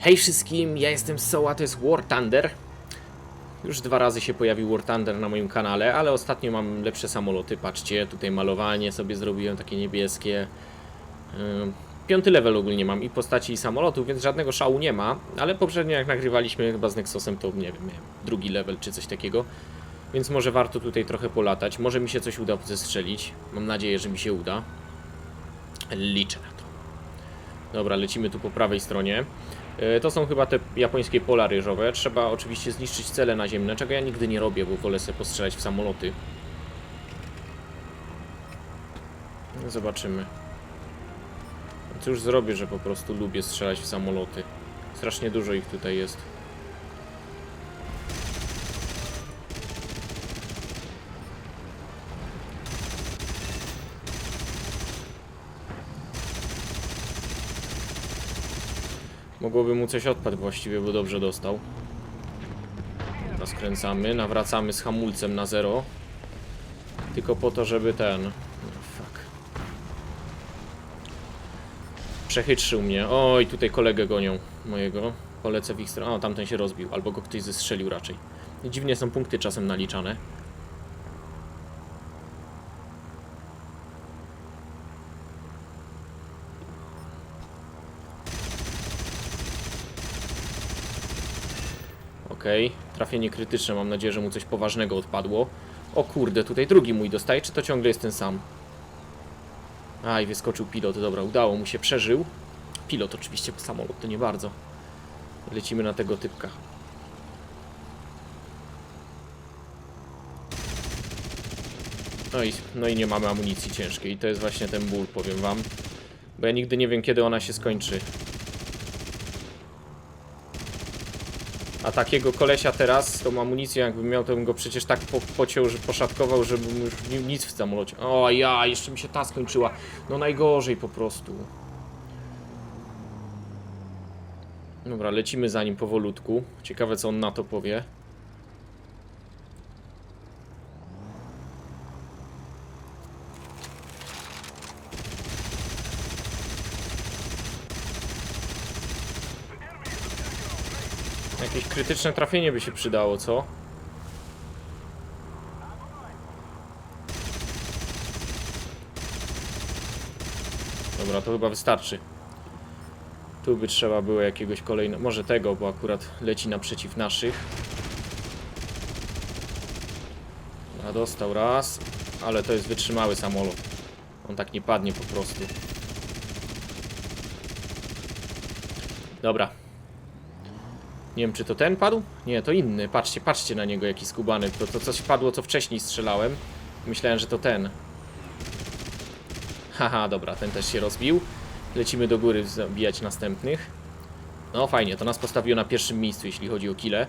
Hej wszystkim, ja jestem Soła, to jest War Thunder. Już dwa razy się pojawił War Thunder na moim kanale, ale ostatnio mam lepsze samoloty. Patrzcie, tutaj malowanie sobie zrobiłem, takie niebieskie. Ym, Piąty level ogólnie mam i postaci i samolotów, więc żadnego szału nie ma, ale poprzednio jak nagrywaliśmy chyba z Nexusem, to nie wiem, miałem drugi level czy coś takiego. Więc może warto tutaj trochę polatać. Może mi się coś uda zestrzelić. Mam nadzieję, że mi się uda. Liczę. Dobra, lecimy tu po prawej stronie. E, To są chyba te japońskie pola ryżowe. Trzeba oczywiście zniszczyć cele naziemne, czego ja nigdy nie robię, bo wolę sobie postrzelać w samoloty. Zobaczymy. Cóż zrobię, że po prostu lubię strzelać w samoloty. Strasznie dużo ich tutaj jest. Mogłoby mu coś odpadł właściwie, bo dobrze dostał. Dobra, skręcamy, nawracamy z hamulcem na zero. Tylko po to, żeby ten... No, fuck. Przechytrzył mnie. Oj, tutaj kolegę gonią mojego. Polecę w ich stronę. O, tamten się rozbił. Albo go ktoś zestrzelił raczej. Dziwnie są punkty czasem naliczane. Okej, trafienie krytyczne, mam nadzieję, że mu coś poważnego odpadło. O kurde, tutaj drugi mój dostaje, czy to ciągle jest ten sam? Aj, wyskoczył pilot, dobra, udało mu się, przeżył. Pilot oczywiście, samolot to nie bardzo. Lecimy na tego typka. No i, no i nie mamy amunicji ciężkiej, to jest właśnie ten ból, powiem wam. Bo ja nigdy nie wiem, kiedy ona się skończy. A takiego kolesia teraz z tą amunicją, jakbym miał, to bym go przecież tak po, pociął, że poszatkował, żeby już ni- nic w samolocie. O ja, jeszcze mi się ta skończyła. No najgorzej po prostu. Dobra, lecimy za nim powolutku. Ciekawe, co on na to powie. Jakieś krytyczne trafienie by się przydało, co? Dobra, to chyba wystarczy. Tu by trzeba było jakiegoś kolejnego, może tego, bo akurat leci naprzeciw naszych. A dostał raz, ale to jest wytrzymały samolot. On tak nie padnie po prostu. Dobra, nie wiem, czy to ten padł? Nie, to inny. Patrzcie, patrzcie na niego, jaki skubany. To, to coś padło, co wcześniej strzelałem. Myślałem, że to ten. Haha, dobra, ten też się rozbił. Lecimy do góry zabijać następnych. No fajnie, to nas postawiło na pierwszym miejscu, jeśli chodzi o kile.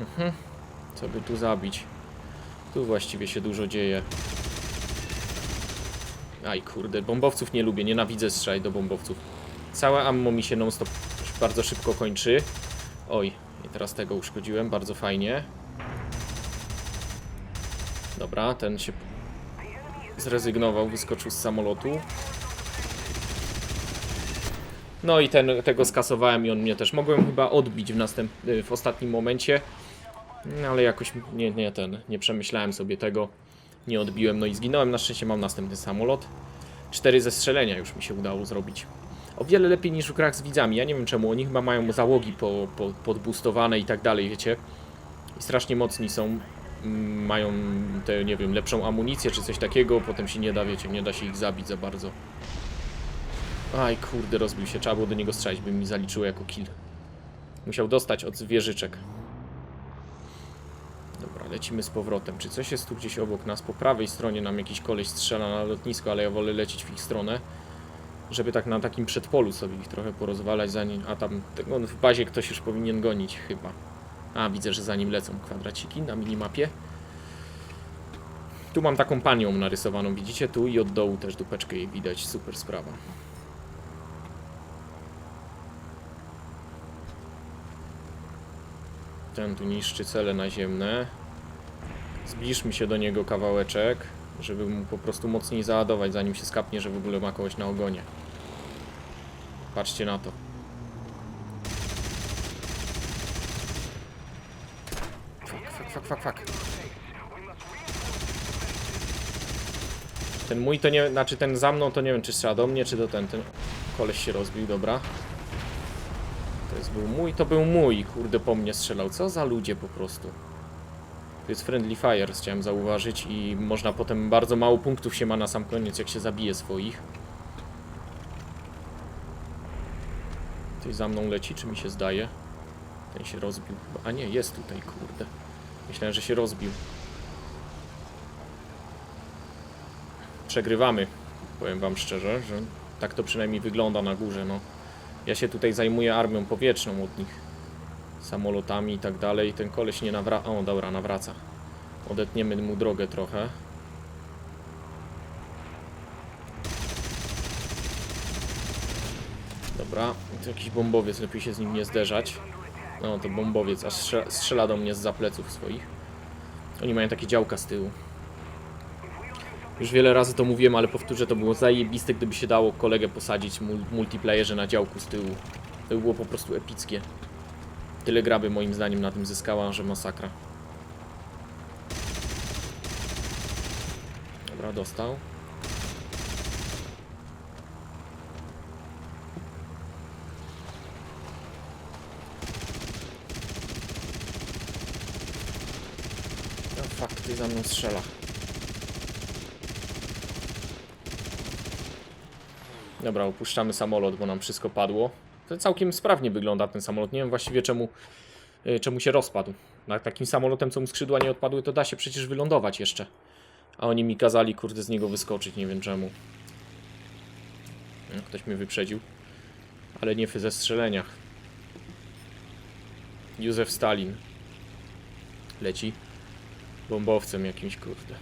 Mhm. Co by tu zabić? Tu właściwie się dużo dzieje. Aj kurde, bombowców nie lubię, nienawidzę strzelać do bombowców. Całe ammo mi się non-stop bardzo szybko kończy. Oj, i teraz tego uszkodziłem, bardzo fajnie. Dobra, ten się zrezygnował, wyskoczył z samolotu. No i ten, tego skasowałem i on mnie też. Mogłem chyba odbić w, następ, w ostatnim momencie, no ale jakoś nie, nie ten, nie przemyślałem sobie tego. Nie odbiłem, no i zginąłem. Na szczęście mam następny samolot. Cztery zestrzelenia już mi się udało zrobić o wiele lepiej niż w grach z widzami. Ja nie wiem czemu, oni chyba mają załogi po, po, podboostowane i tak dalej, wiecie. I strasznie mocni są. Mm, Mają te, nie wiem, lepszą amunicję czy coś takiego, potem się nie da, wiecie, nie da się ich zabić za bardzo. Aj, kurde, rozbił się. Trzeba było do niego strzelić, by mi zaliczyło jako kill. Musiał dostać od wieżyczek. Dobra, lecimy z powrotem. Czy coś jest tu gdzieś obok nas? Po prawej stronie nam jakiś koleś strzela na lotnisko, ale ja wolę lecieć w ich stronę żeby tak na takim przedpolu sobie ich trochę porozwalać zanim, a tam tego w bazie ktoś już powinien gonić chyba. A, widzę, że za nim lecą kwadraciki na minimapie. Tu mam taką panią narysowaną, widzicie? Tu i od dołu też dupeczkę jej widać, super sprawa. Ten tu niszczy cele naziemne. Zbliżmy się do niego kawałeczek, żeby mu po prostu mocniej załadować, zanim się skapnie, że w ogóle ma kogoś na ogonie. Patrzcie na to. Fuck, fuck, fuck, fuck. Ten mój to nie, znaczy ten za mną to nie wiem czy strzela do mnie, czy do ten, ten koleś się rozbił, dobra. To jest był mój, to był mój, kurde po mnie strzelał, co za ludzie po prostu. To jest Friendly Fire, chciałem zauważyć i można potem bardzo mało punktów się ma na sam koniec, jak się zabije swoich. Ktoś za mną leci, czy mi się zdaje? Ten się rozbił chyba. A nie, jest tutaj, kurde. Myślałem, że się rozbił. Przegrywamy. Powiem wam szczerze, że tak to przynajmniej wygląda na górze, no. Ja się tutaj zajmuję armią powietrzną od nich. Samolotami i tak dalej. Ten koleś nie nawraca. O, dobra, nawraca. Odetniemy mu drogę trochę. Dobra, to jakiś bombowiec, lepiej się z nim nie zderzać. No to bombowiec, aż strzela, do mnie z pleców swoich. Oni mają takie działka z tyłu. Już wiele razy to mówiłem, ale powtórzę, to było zajebiste, gdyby się dało kolegę posadzić w multiplayerze na działku z tyłu. To by było po prostu epickie. Tyle graby moim zdaniem na tym zyskała, że masakra. Dobra, dostał. No fuck, ty za mną strzela. Dobra, opuszczamy samolot, bo nam wszystko padło. To całkiem sprawnie wygląda ten samolot. Nie wiem właściwie czemu, y, czemu się rozpadł. Takim samolotem, co mu skrzydła nie odpadły, to da się przecież wylądować jeszcze. A oni mi kazali, kurde, z niego wyskoczyć, nie wiem czemu. No, Ktoś mnie wyprzedził. Ale nie w zestrzeleniach. Józef Stalin. Leci bombowcem jakimś, kurde.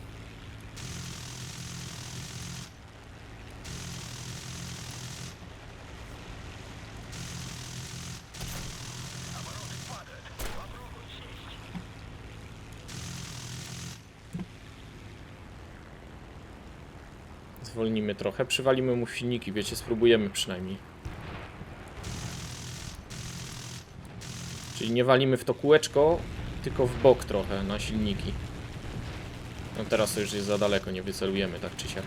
Zwolnimy trochę, przywalimy mu silniki, wiecie, spróbujemy przynajmniej. Czyli nie walimy w to kółeczko, tylko w bok trochę na silniki. No teraz to już jest za daleko, nie wycelujemy tak czy siak.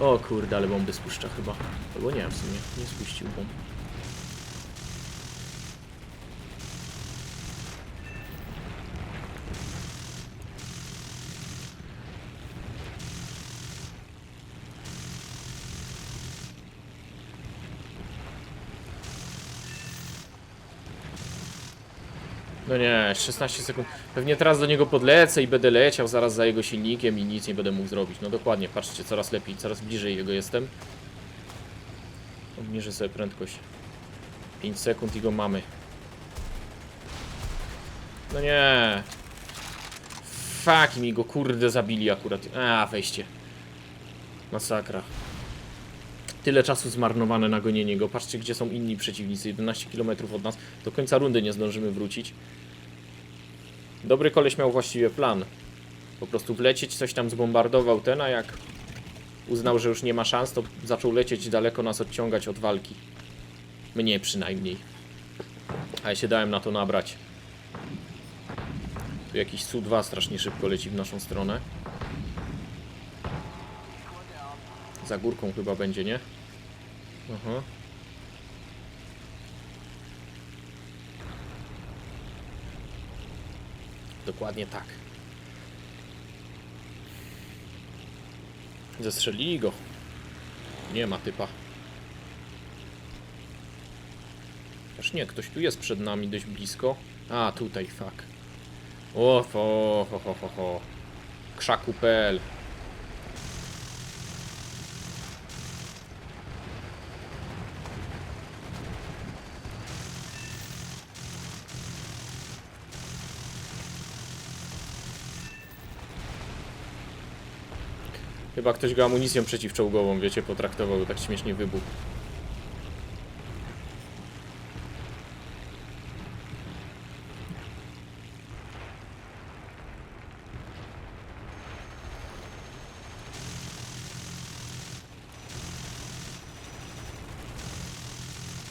O kurde, ale bomby spuszcza chyba. Albo nie, w sumie, nie spuścił bomb. No nie, 16 sekund. Pewnie teraz do niego podlecę i będę leciał zaraz za jego silnikiem i nic nie będę mógł zrobić. No dokładnie, patrzcie, coraz lepiej, coraz bliżej jego jestem. Obniżę sobie prędkość. 5 sekund i go mamy. No nie. Fuck, mi go kurde zabili akurat. A, wejście. Masakra. Tyle czasu zmarnowane na gonienie go. Patrzcie, gdzie są inni przeciwnicy. 11 km od nas. Do końca rundy nie zdążymy wrócić. Dobry koleś miał właściwie plan. Po prostu wlecieć, coś tam zbombardował ten, a jak uznał, że już nie ma szans, to zaczął lecieć daleko, nas odciągać od walki. Mnie przynajmniej. A ja się dałem na to nabrać. Tu jakiś Su-2 strasznie szybko leci w naszą stronę. Za górką chyba będzie, nie? Aha. Dokładnie tak. Zestrzelili go. Nie ma typa. Aż nie, ktoś tu jest przed nami dość blisko. A, tutaj, fuck. O, ho, ho, ho, ho, ho. Krzaku.pl Chyba ktoś go amunicją przeciwczołgową, wiecie, potraktował, tak śmiesznie wybuch.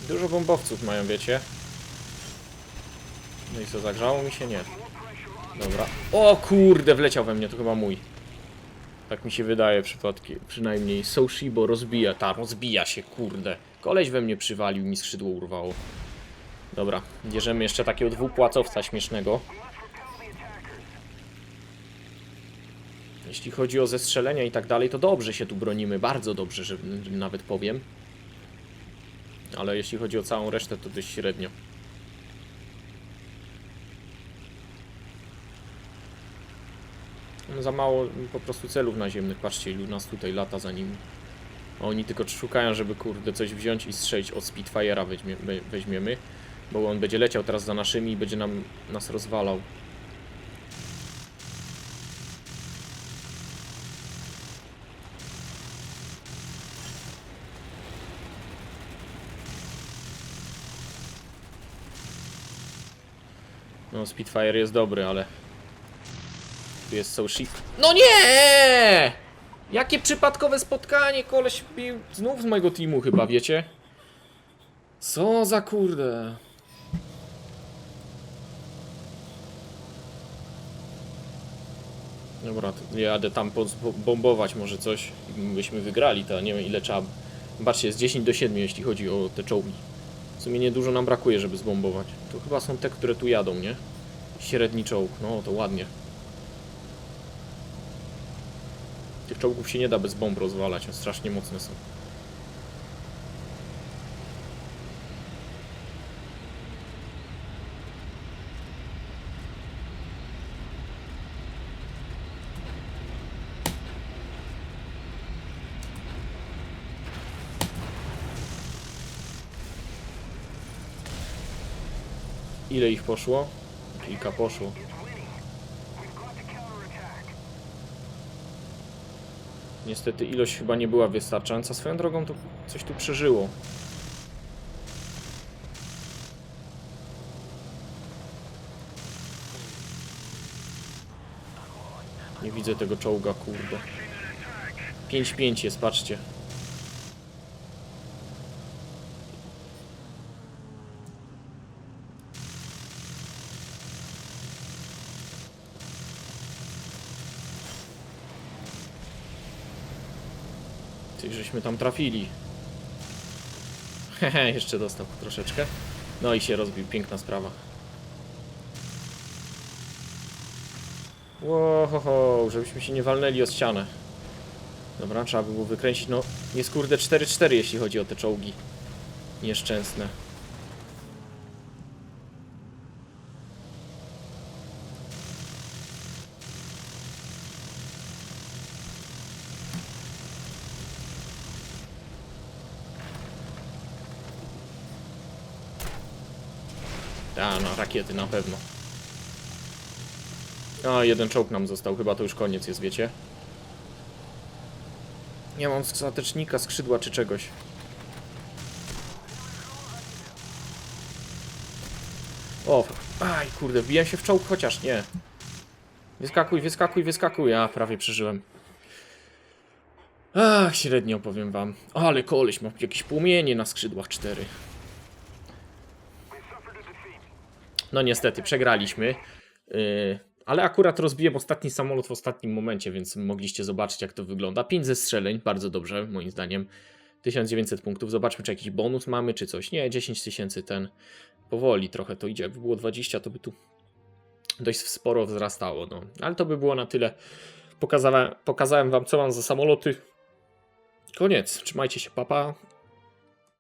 Dużo bombowców mają, wiecie. No i co, zagrzało mi się? Nie. Dobra. O kurde, wleciał we mnie, to chyba mój. Tak mi się wydaje przypadki, przynajmniej. Soushibo rozbija, ta, rozbija się, kurde. Koleś we mnie przywalił, mi skrzydło urwało. Dobra, bierzemy jeszcze takiego dwupłacowca śmiesznego. Jeśli chodzi o zestrzelenia i tak dalej, to dobrze się tu bronimy, bardzo dobrze, że nawet powiem. Ale jeśli chodzi o całą resztę, to dość średnio. Za mało po prostu celów naziemnych. Patrzcie, ilu nas tutaj lata za nimi. Oni tylko szukają, żeby kurde coś wziąć i strzelić od Spitfire'a weźmie, we- weźmiemy. Bo on będzie leciał teraz za naszymi i będzie nam nas rozwalał. No, Spitfire jest dobry, ale... Tu jest Soul No nie! Jakie przypadkowe spotkanie, koleś bił znów z mojego teamu chyba, wiecie? Co za kurde. Dobra, jadę tam bombować może coś byśmy wygrali, to nie wiem ile trzeba... Zobaczcie, jest 10 do 7 jeśli chodzi o te czołgi. W sumie niedużo nam brakuje, żeby zbombować. To chyba są te, które tu jadą, nie? Średni czołg, no to ładnie. Tych czołgów się nie da bez bomb rozwalać, one strasznie mocne są. Ile ich poszło? Kilka poszło. Niestety ilość chyba nie była wystarczająca. Swoją drogą to coś tu przeżyło. Nie widzę tego czołga, kurde. 5-5 jest, patrzcie. Ty, żeśmy tam trafili. Hehe, jeszcze dostał troszeczkę. No i się rozbił, piękna sprawa. Łohoho, żebyśmy się nie walnęli o ścianę. Dobra, trzeba by było wykręcić, no jest kurde 4-4 jeśli chodzi o te czołgi. Nieszczęsne. A, no rakiety na pewno. A, jeden czołg nam został, chyba to już koniec jest, wiecie? Nie mam statecznika, skrzydła czy czegoś. O, aj kurde, wbijam się w czołg, chociaż nie. Wyskakuj, wyskakuj, wyskakuj. A, prawie przeżyłem. Ach, średnio powiem wam. Ale koleś ma jakieś płomienie na skrzydłach cztery. No niestety, przegraliśmy. Yy, ale akurat rozbiłem ostatni samolot w ostatnim momencie, więc mogliście zobaczyć jak to wygląda. 5 zestrzeleń, bardzo dobrze moim zdaniem. 1900 punktów. Zobaczmy czy jakiś bonus mamy, czy coś. Nie, 10 tysięcy ten. Powoli trochę to idzie. Jakby było 20, to by tu dość sporo wzrastało. No. Ale to by było na tyle. Pokazałem, pokazałem wam co mam za samoloty. Koniec. Trzymajcie się, papa.